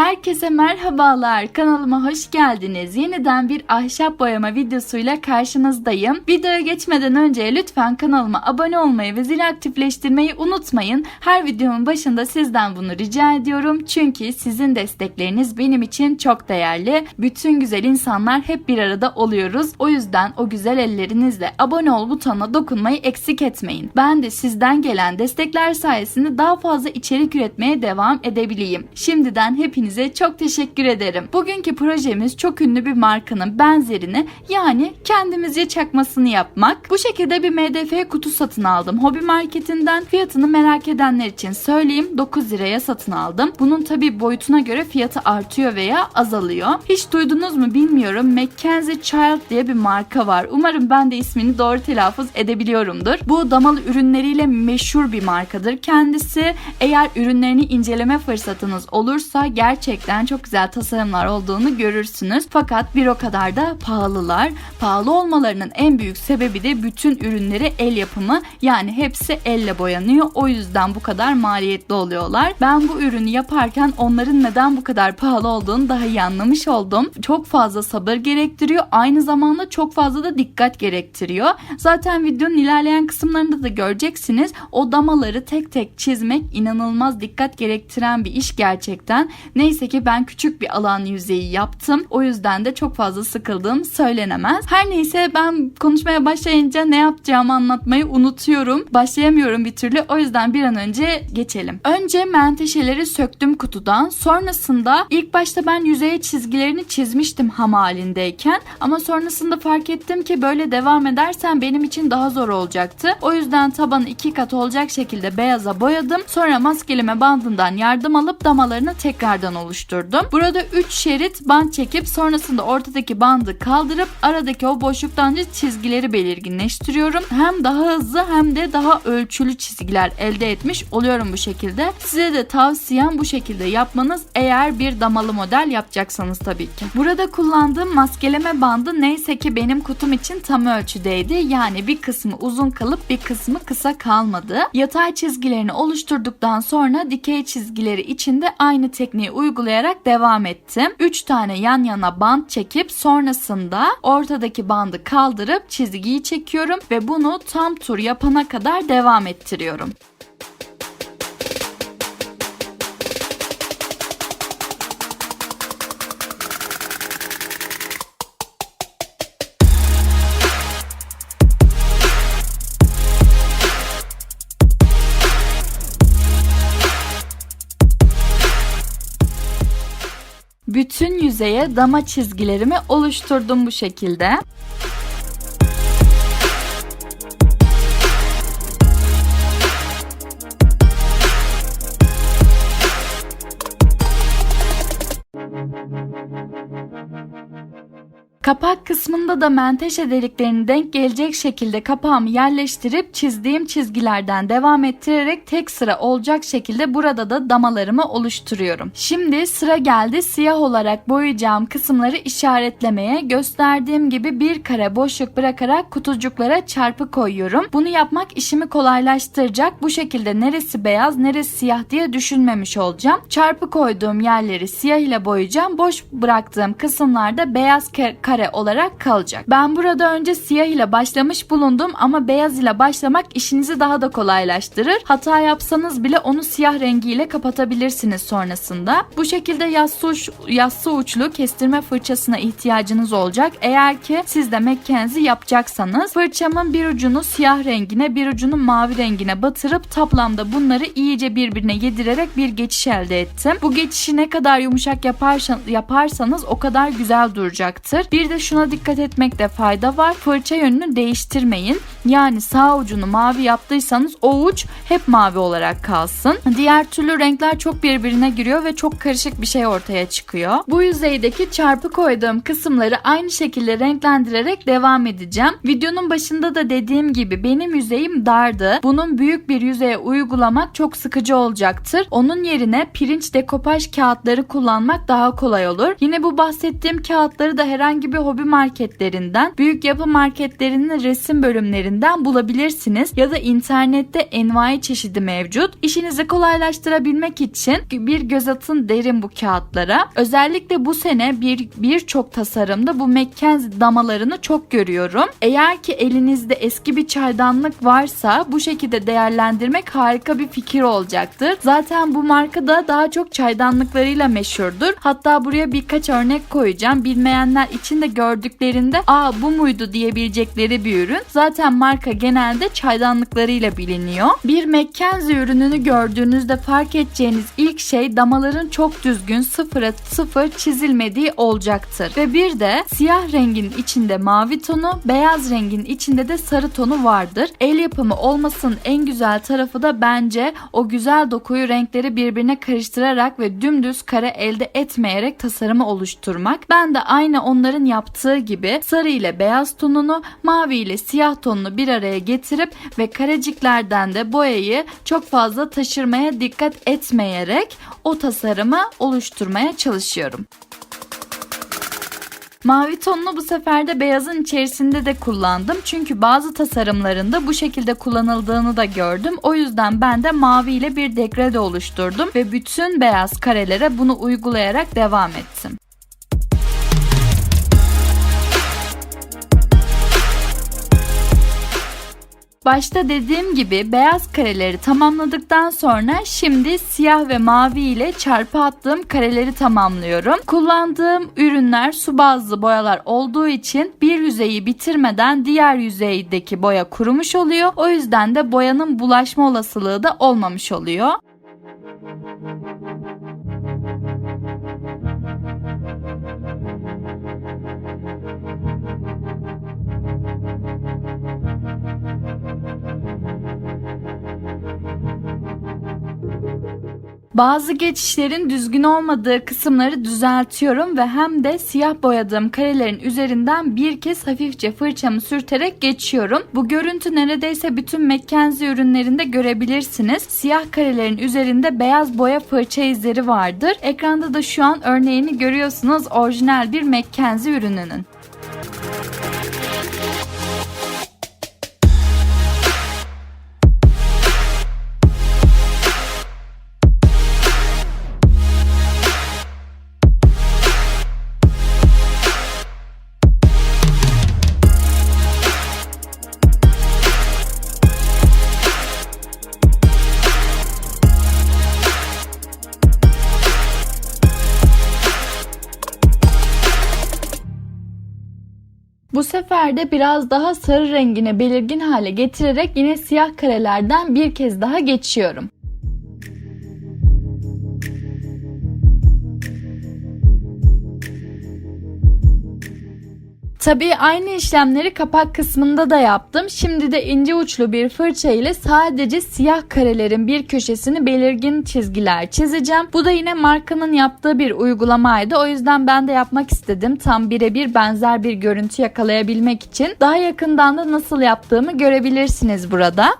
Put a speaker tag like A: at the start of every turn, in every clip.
A: Herkese merhabalar. Kanalıma hoş geldiniz. Yeniden bir ahşap boyama videosuyla karşınızdayım. Videoya geçmeden önce lütfen kanalıma abone olmayı ve zil aktifleştirmeyi unutmayın. Her videomun başında sizden bunu rica ediyorum. Çünkü sizin destekleriniz benim için çok değerli. Bütün güzel insanlar hep bir arada oluyoruz. O yüzden o güzel ellerinizle abone ol butonuna dokunmayı eksik etmeyin. Ben de sizden gelen destekler sayesinde daha fazla içerik üretmeye devam edebileyim. Şimdiden hepinize çok teşekkür ederim. Bugünkü projemiz çok ünlü bir markanın benzerini yani kendimizce çakmasını yapmak. Bu şekilde bir MDF kutu satın aldım. Hobi marketinden fiyatını merak edenler için söyleyeyim 9 liraya satın aldım. Bunun tabi boyutuna göre fiyatı artıyor veya azalıyor. Hiç duydunuz mu bilmiyorum. Mackenzie Child diye bir marka var. Umarım ben de ismini doğru telaffuz edebiliyorumdur. Bu damalı ürünleriyle meşhur bir markadır. Kendisi eğer ürünlerini inceleme fırsatınız olursa gerçekten çok güzel tasarımlar olduğunu görürsünüz. Fakat bir o kadar da pahalılar. Pahalı olmalarının en büyük sebebi de bütün ürünleri el yapımı yani hepsi elle boyanıyor. O yüzden bu kadar maliyetli oluyorlar. Ben bu ürünü yaparken onların neden bu kadar pahalı olduğunu daha iyi anlamış oldum. Çok fazla sabır gerektiriyor. Aynı zamanda çok fazla da dikkat gerektiriyor. Zaten videonun ilerleyen kısımlarında da göreceksiniz. O damaları tek tek çizmek inanılmaz dikkat gerektiren bir iş gerçekten. Neyse ki ben küçük bir alan yüzeyi yaptım. O yüzden de çok fazla sıkıldığım söylenemez. Her neyse ben konuşmaya başlayınca ne yapacağımı anlatmayı unutuyorum. Başlayamıyorum bir türlü. O yüzden bir an önce geçelim. Önce menteşeleri söktüm kutudan. Sonrasında ilk başta ben yüzeye çizgilerini çizmiştim ham halindeyken. Ama sonrasında fark ettim ki böyle devam edersen benim için daha zor olacaktı. O yüzden tabanı iki kat olacak şekilde beyaza boyadım. Sonra maskeleme bandından yardım alıp damalarını tekrardan oluşturdum. Burada 3 şerit bant çekip sonrasında ortadaki bandı kaldırıp aradaki o boşluktan da çizgileri belirginleştiriyorum. Hem daha hızlı hem de daha ölçülü çizgiler elde etmiş oluyorum bu şekilde. Size de tavsiyem bu şekilde yapmanız eğer bir damalı model yapacaksanız tabii ki. Burada kullandığım maskeleme bandı neyse ki benim kutum için tam ölçüdeydi. Yani bir kısmı uzun kalıp bir kısmı kısa kalmadı. Yatay çizgilerini oluşturduktan sonra dikey çizgileri için de aynı tekniği uygulayarak devam ettim. 3 tane yan yana bant çekip sonrasında ortadaki bandı kaldırıp çizgiyi çekiyorum ve bunu tam tur yapana kadar devam ettiriyorum. Yüzeye dama çizgilerimi oluşturdum bu şekilde. Kapak kısmında da menteşe deliklerini denk gelecek şekilde kapağımı yerleştirip çizdiğim çizgilerden devam ettirerek tek sıra olacak şekilde burada da damalarımı oluşturuyorum. Şimdi sıra geldi siyah olarak boyayacağım kısımları işaretlemeye. Gösterdiğim gibi bir kare boşluk bırakarak kutucuklara çarpı koyuyorum. Bunu yapmak işimi kolaylaştıracak. Bu şekilde neresi beyaz neresi siyah diye düşünmemiş olacağım. Çarpı koyduğum yerleri siyah ile boyayacağım. Boş bıraktığım kısımlarda beyaz kare olarak kalacak. Ben burada önce siyah ile başlamış bulundum ama beyaz ile başlamak işinizi daha da kolaylaştırır. Hata yapsanız bile onu siyah rengiyle kapatabilirsiniz sonrasında. Bu şekilde yassı, uç, yassı uçlu kestirme fırçasına ihtiyacınız olacak. Eğer ki siz de Mackenzie yapacaksanız fırçamın bir ucunu siyah rengine bir ucunu mavi rengine batırıp tablamda bunları iyice birbirine yedirerek bir geçiş elde ettim. Bu geçişi ne kadar yumuşak yaparsanız o kadar güzel duracaktır. Bir de şuna dikkat etmekte fayda var. Fırça yönünü değiştirmeyin. Yani sağ ucunu mavi yaptıysanız o uç hep mavi olarak kalsın. Diğer türlü renkler çok birbirine giriyor ve çok karışık bir şey ortaya çıkıyor. Bu yüzeydeki çarpı koyduğum kısımları aynı şekilde renklendirerek devam edeceğim. Videonun başında da dediğim gibi benim yüzeyim dardı. Bunun büyük bir yüzeye uygulamak çok sıkıcı olacaktır. Onun yerine pirinç dekopaj kağıtları kullanmak daha kolay olur. Yine bu bahsettiğim kağıtları da herhangi bir hobi marketlerinden, büyük yapı marketlerinin resim bölümlerinden bulabilirsiniz ya da internette envai çeşidi mevcut. İşinizi kolaylaştırabilmek için bir göz atın derim bu kağıtlara. Özellikle bu sene bir birçok tasarımda bu Mackenzie damalarını çok görüyorum. Eğer ki elinizde eski bir çaydanlık varsa bu şekilde değerlendirmek harika bir fikir olacaktır. Zaten bu marka da daha çok çaydanlıklarıyla meşhurdur. Hatta buraya birkaç örnek koyacağım. Bilmeyenler için de gördüklerinde aa bu muydu diyebilecekleri bir ürün. Zaten marka genelde çaydanlıklarıyla biliniyor. Bir Mackenzie ürününü gördüğünüzde fark edeceğiniz ilk şey damaların çok düzgün sıfıra sıfır çizilmediği olacaktır. Ve bir de siyah rengin içinde mavi tonu, beyaz rengin içinde de sarı tonu vardır. El yapımı olmasının en güzel tarafı da bence o güzel dokuyu renkleri birbirine karıştırarak ve dümdüz kare elde etmeyerek tasarımı oluşturmak. Ben de aynı onların yaptığı gibi sarı ile beyaz tonunu, mavi ile siyah tonunu bir araya getirip ve kareciklerden de boyayı çok fazla taşırmaya dikkat etmeyerek o tasarımı oluşturmaya çalışıyorum. Mavi tonunu bu sefer de beyazın içerisinde de kullandım. Çünkü bazı tasarımlarında bu şekilde kullanıldığını da gördüm. O yüzden ben de mavi ile bir degrade oluşturdum ve bütün beyaz karelere bunu uygulayarak devam ettim. Başta dediğim gibi beyaz kareleri tamamladıktan sonra şimdi siyah ve mavi ile çarpı attığım kareleri tamamlıyorum. Kullandığım ürünler su bazlı boyalar olduğu için bir yüzeyi bitirmeden diğer yüzeydeki boya kurumuş oluyor. O yüzden de boyanın bulaşma olasılığı da olmamış oluyor. Bazı geçişlerin düzgün olmadığı kısımları düzeltiyorum ve hem de siyah boyadığım karelerin üzerinden bir kez hafifçe fırçamı sürterek geçiyorum. Bu görüntü neredeyse bütün Mackenzie ürünlerinde görebilirsiniz. Siyah karelerin üzerinde beyaz boya fırça izleri vardır. Ekranda da şu an örneğini görüyorsunuz orijinal bir Mackenzie ürününün. Bu sefer de biraz daha sarı rengine belirgin hale getirerek yine siyah karelerden bir kez daha geçiyorum. Tabii aynı işlemleri kapak kısmında da yaptım. Şimdi de ince uçlu bir fırça ile sadece siyah karelerin bir köşesini belirgin çizgiler çizeceğim. Bu da yine markanın yaptığı bir uygulamaydı. O yüzden ben de yapmak istedim. Tam birebir benzer bir görüntü yakalayabilmek için. Daha yakından da nasıl yaptığımı görebilirsiniz burada.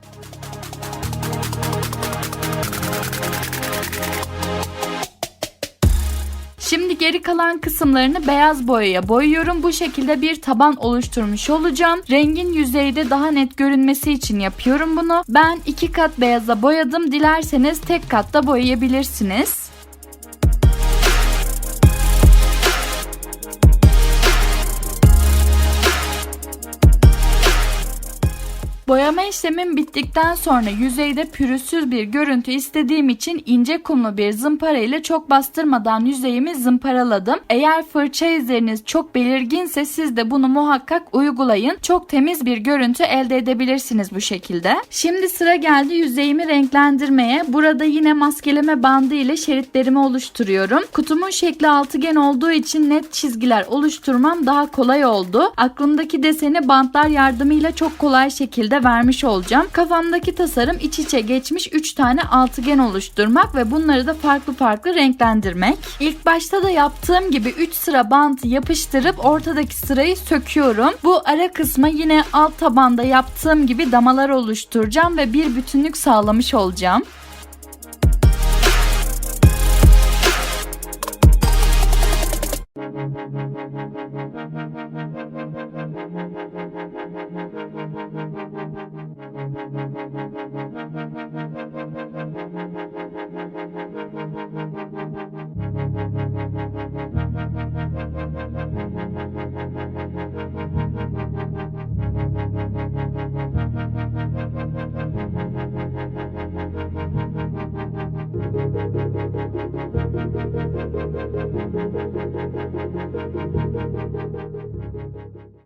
A: Şimdi geri kalan kısımlarını beyaz boyaya boyuyorum. Bu şekilde bir taban oluşturmuş olacağım. Rengin yüzeyde daha net görünmesi için yapıyorum bunu. Ben iki kat beyaza boyadım. Dilerseniz tek katta boyayabilirsiniz. Boyama işlemim bittikten sonra yüzeyde pürüzsüz bir görüntü istediğim için ince kumlu bir zımpara ile çok bastırmadan yüzeyimi zımparaladım. Eğer fırça izleriniz çok belirginse siz de bunu muhakkak uygulayın. Çok temiz bir görüntü elde edebilirsiniz bu şekilde. Şimdi sıra geldi yüzeyimi renklendirmeye. Burada yine maskeleme bandı ile şeritlerimi oluşturuyorum. Kutumun şekli altıgen olduğu için net çizgiler oluşturmam daha kolay oldu. Aklımdaki deseni bantlar yardımıyla çok kolay şekilde vermiş olacağım. Kafamdaki tasarım iç içe geçmiş 3 tane altıgen oluşturmak ve bunları da farklı farklı renklendirmek. İlk başta da yaptığım gibi 3 sıra bantı yapıştırıp ortadaki sırayı söküyorum. Bu ara kısma yine alt tabanda yaptığım gibi damalar oluşturacağım ve bir bütünlük sağlamış olacağım.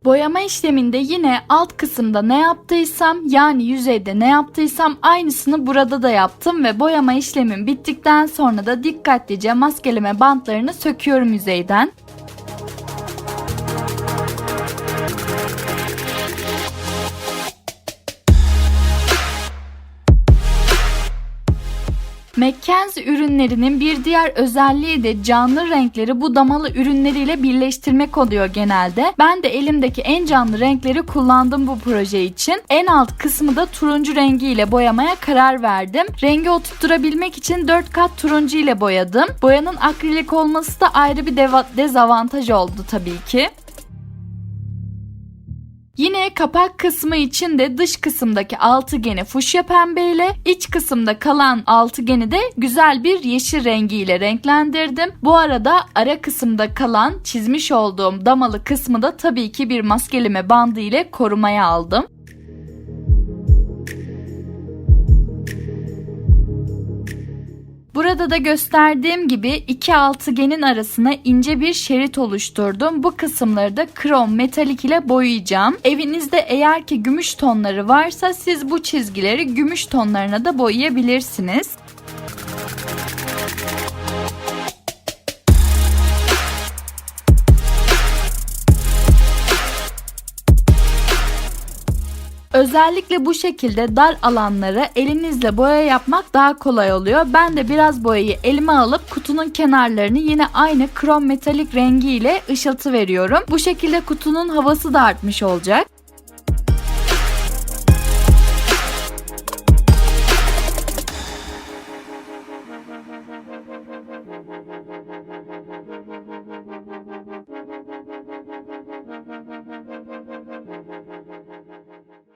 A: Boyama işleminde yine alt kısımda ne yaptıysam yani yüzeyde ne yaptıysam aynısını burada da yaptım ve boyama işlemim bittikten sonra da dikkatlice maskeleme bantlarını söküyorum yüzeyden. Mackenzie ürünlerinin bir diğer özelliği de canlı renkleri bu damalı ürünleriyle birleştirmek oluyor genelde. Ben de elimdeki en canlı renkleri kullandım bu proje için. En alt kısmı da turuncu rengi ile boyamaya karar verdim. Rengi oturtturabilmek için 4 kat turuncu ile boyadım. Boyanın akrilik olması da ayrı bir dezavantaj oldu tabii ki. Yine kapak kısmı için de dış kısımdaki altıgeni fuşya pembe ile iç kısımda kalan altıgeni de güzel bir yeşil rengiyle renklendirdim. Bu arada ara kısımda kalan çizmiş olduğum damalı kısmı da tabii ki bir maskeleme bandı ile korumaya aldım. Burada da gösterdiğim gibi iki altıgenin arasına ince bir şerit oluşturdum. Bu kısımları da krom metalik ile boyayacağım. Evinizde eğer ki gümüş tonları varsa siz bu çizgileri gümüş tonlarına da boyayabilirsiniz. Özellikle bu şekilde dar alanlara elinizle boya yapmak daha kolay oluyor. Ben de biraz boyayı elime alıp kutunun kenarlarını yine aynı krom metalik rengiyle ışıltı veriyorum. Bu şekilde kutunun havası da artmış olacak.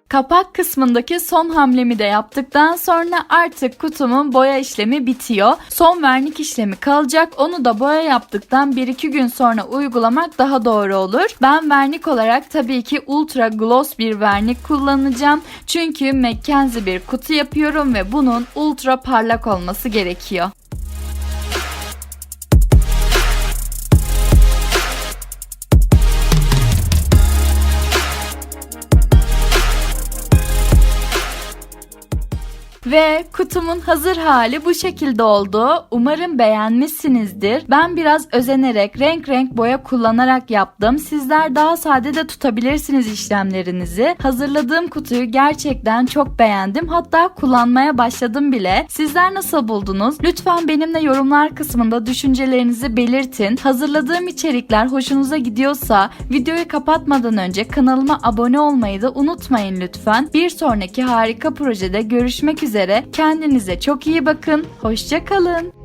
A: Kapak kısmındaki son hamlemi de yaptıktan sonra artık kutumun boya işlemi bitiyor. Son vernik işlemi kalacak. Onu da boya yaptıktan 1-2 gün sonra uygulamak daha doğru olur. Ben vernik olarak tabii ki ultra gloss bir vernik kullanacağım. Çünkü Mackenzie bir kutu yapıyorum ve bunun ultra parlak olması gerekiyor. Ve kutumun hazır hali bu şekilde oldu. Umarım beğenmişsinizdir. Ben biraz özenerek renk renk boya kullanarak yaptım. Sizler daha sade de tutabilirsiniz işlemlerinizi. Hazırladığım kutuyu gerçekten çok beğendim. Hatta kullanmaya başladım bile. Sizler nasıl buldunuz? Lütfen benimle yorumlar kısmında düşüncelerinizi belirtin. Hazırladığım içerikler hoşunuza gidiyorsa videoyu kapatmadan önce kanalıma abone olmayı da unutmayın lütfen. Bir sonraki harika projede görüşmek üzere. Kendinize çok iyi bakın. Hoşça kalın.